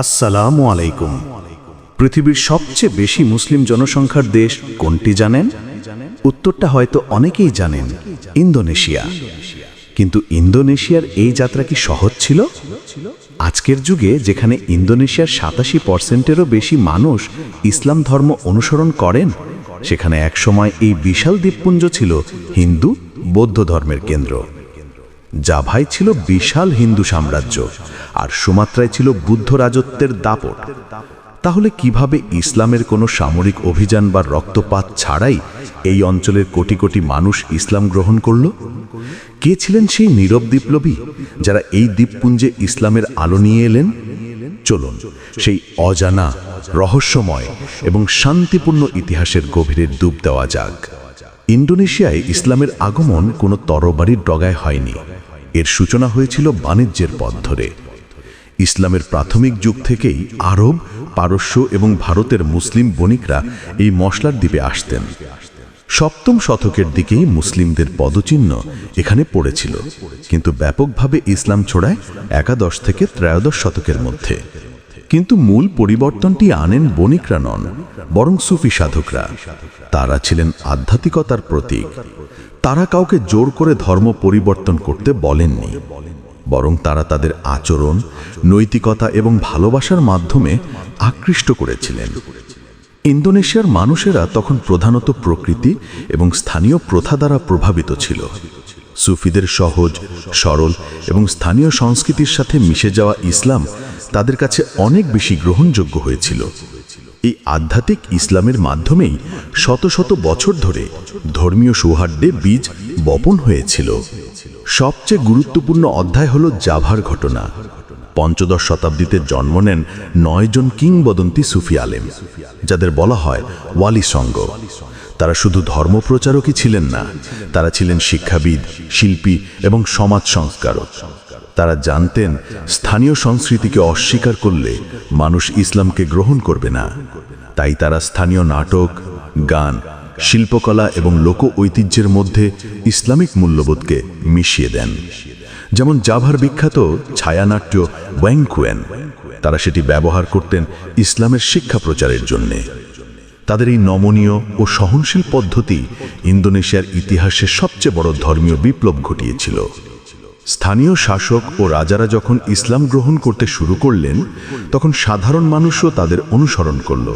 আসসালামু আলাইকুম। পৃথিবীর সবচেয়ে বেশি মুসলিম জনসংখ্যার দেশ কোনটি জানেন? উত্তরটা হয়তো অনেকেই জানেন, ইন্দোনেশিয়া। কিন্তু ইন্দোনেশিয়ার এই যাত্রা কি সহজ ছিল? আজকের যুগে যেখানে ইন্দোনেশিয়ার সাতাশি পার্সেন্টেরও বেশি মানুষ ইসলাম ধর্ম অনুসরণ করেন, সেখানে একসময় এই বিশাল দ্বীপপুঞ্জ ছিল হিন্দু বৌদ্ধ ধর্মের কেন্দ্র। জাভাই ছিল বিশাল হিন্দু সাম্রাজ্য আর সুমাত্রায় ছিল বুদ্ধ রাজত্বের দাপট। তাহলে কীভাবে ইসলামের কোনো সামরিক অভিযান বা রক্তপাত ছাড়াই এই অঞ্চলের কোটি কোটি মানুষ ইসলাম গ্রহণ করল? কে ছিলেন সেই নীরব বিপ্লবী যারা এই দ্বীপপুঞ্জে ইসলামের আলো নিয়ে এলেন? চলুন, সেই অজানা, রহস্যময় এবং শান্তিপূর্ণ ইতিহাসের গভীরে ডুব দেওয়া যাক। ইন্দোনেশিয়ায় ইসলামের আগমন কোনো তরবারির ডগায় হয়নি। এর সূচনা হয়েছিল বাণিজ্যের পথ ধরে। ইসলামের প্রাথমিক যুগ থেকেই আরব, পারস্য এবং ভারতের মুসলিম বণিকরা এই মশলার দ্বীপে আসতেন। সপ্তম শতকের দিকেই মুসলিমদের পদচিহ্ন এখানে পড়েছিল, কিন্তু ব্যাপকভাবে ইসলাম ছোড়ায় একাদশ থেকে ত্রয়োদশ শতকের মধ্যে। কিন্তু মূল পরিবর্তনটি আনেন বণিকরা নন, বরং সুফি সাধকরা। তারা ছিলেন আধ্যাত্মিকতার প্রতীক। তারা কাউকে জোর করে ধর্ম পরিবর্তন করতে বলেননি, বরং তারা তাদের আচরণ, নৈতিকতা এবং ভালোবাসার মাধ্যমে আকৃষ্ট করেছিলেন। ইন্দোনেশিয়ার মানুষেরা তখন প্রধানত প্রকৃতি এবং স্থানীয় প্রথা দ্বারা প্রভাবিত ছিল। সুফিদের সহজ, সরল এবং স্থানীয় সংস্কৃতির সাথে মিশে যাওয়া ইসলাম তাদের কাছে অনেক বেশি গ্রহণযোগ্য হয়েছিল। এই আধ্যাত্মিক ইসলামের মাধ্যমেই শত শত বছর ধরে ধর্মীয় সৌহার্দ্যে বীজ বপন হয়েছিল। সবচেয়ে গুরুত্বপূর্ণ অধ্যায় হল জাভার ঘটনা। পঞ্চদশ শতাব্দীতে জন্ম নেন নয়জন কিংবদন্তি সুফি আলেম, যাদের বলা হয় ওয়ালি সঙ্গ। তারা শুধু ধর্মপ্রচারকই ছিলেন না, তারা ছিলেন শিক্ষাবিদ, শিল্পী এবং সমাজ সংস্কারক। তারা জানতেন স্থানীয় সংস্কৃতিকে অস্বীকার করলে মানুষ ইসলামকে গ্রহণ করবে না। তাই তারা স্থানীয় নাটক, গান, শিল্পকলা এবং লোক ঐতিহ্যের মধ্যে ইসলামিক মূল্যবোধকে মিশিয়ে দেন। যেমন জাভার বিখ্যাত ছায়ানাট্য ওয়াংকুয়েন তারা সেটি ব্যবহার করতেন ইসলামের শিক্ষা প্রচারের জন্যে। তাদের এই নমনীয় ও সহনশীল পদ্ধতি ইন্দোনেশিয়ার ইতিহাসে সবচেয়ে বড় ধর্মীয় বিপ্লব ঘটিয়েছিল। স্থানীয় শাসক ও রাজারা যখন ইসলাম গ্রহণ করতে শুরু করলেন, তখন সাধারণ মানুষও তাদের অনুসরণ করল।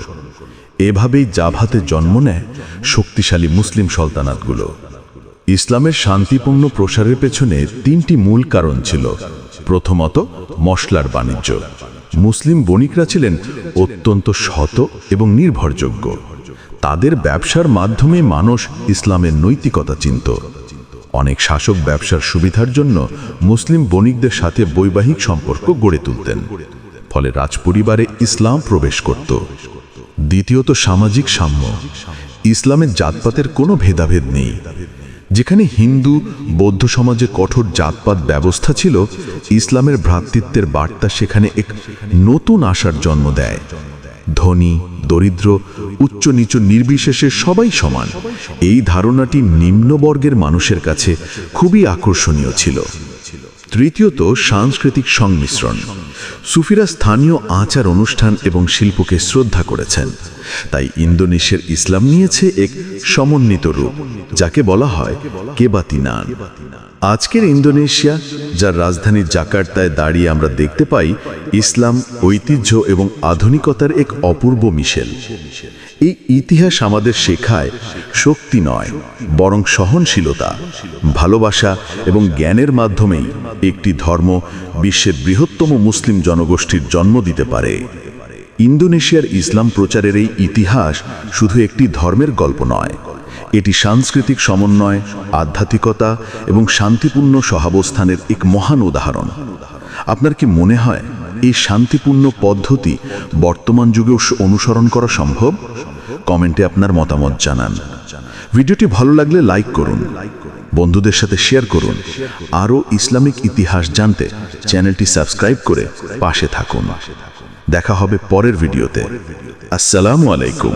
এভাবেই জাভাতে জন্ম নেয় শক্তিশালী মুসলিম সলতানাতগুলো। ইসলামের শান্তিপূর্ণ প্রসারের পেছনে তিনটি মূল কারণ ছিল। প্রথমত, মশলার বাণিজ্য। মুসলিম বণিকরা ছিলেন অত্যন্ত শত এবং নির্ভরযোগ্য। তাদের ব্যবসার মাধ্যমে মানুষ ইসলামের নৈতিকতা চিনত। অনেক শাসক ব্যবসার সুবিধার জন্য মুসলিম বণিকদের সাথে বৈবাহিক সম্পর্ক গড়ে তুলতেন। ফলে রাজপরিবারে ইসলাম প্রবেশ করত। দ্বিতীয়ত সামাজিক সাম্য। ইসলামের জাতপাতের কোনো ভেদাভেদ নেই। যেখানে হিন্দু, বৌদ্ধ সমাজে কঠোর জাতপাত ব্যবস্থা ছিল, ইসলামের ভ্রাতৃত্বের বার্তা সেখানে এক নতুন আশার জন্ম দেয়। ধনী দরিদ্র উচ্চ নিচ নির্বিশেষে সবাই সমান। এই ধারণাটি নিম্নবর্গের মানুষের কাছে খুবই আকর্ষণীয় ছিল। তৃতীয়ত সাংস্কৃতিক সংমিশ্রণ। সুফিরা স্থানীয় আচার অনুষ্ঠান এবং শিল্পকে শ্রদ্ধা করেছেন। তাই ইন্দোনেশিয়ার ইসলাম নিয়েছে এক সমন্বিত রূপ, যাকে বলা হয় কেবাতিনান আজকের ইন্দোনেশিয়া, যার রাজধানী জাকার্তায় দাঁড়িয়ে আমরা দেখতে পাই, ইসলাম, ঐতিহ্য এবং আধুনিকতার এক অপূর্ব মিশেল। এই ইতিহাস আমাদের শেখায় শক্তি নয়, বরং সহনশীলতা, ভালোবাসা এবং জ্ঞানের মাধ্যমেই একটি ধর্ম বিশ্বের বৃহত্তম মুসলিম জনগোষ্ঠীর জন্ম দিতে পারে। ইন্দোনেশিয়ার ইসলাম প্রচারের এই ইতিহাস শুধু একটি ধর্মের গল্প নয়, এটি সাংস্কৃতিক সমন্বয়, আধ্যাত্মিকতা এবং শান্তিপূর্ণ সহাবস্থানের এক মহান উদাহরণ। আপনার কি মনে হয় এই শান্তিপূর্ণ পদ্ধতি বর্তমান যুগেও অনুসরণ করা সম্ভব? কমেন্টে আপনার মতামত জানান। ভিডিওটি ভালো লাগলে লাইক করুন। বন্ধুদের সাথে শেয়ার করুন। আরও ইসলামিক ইতিহাস জানতে চ্যানেলটি সাবস্ক্রাইব করে পাশে থাকুন। দেখা হবে পরের ভিডিওতে। আসসালামু আলাইকুম।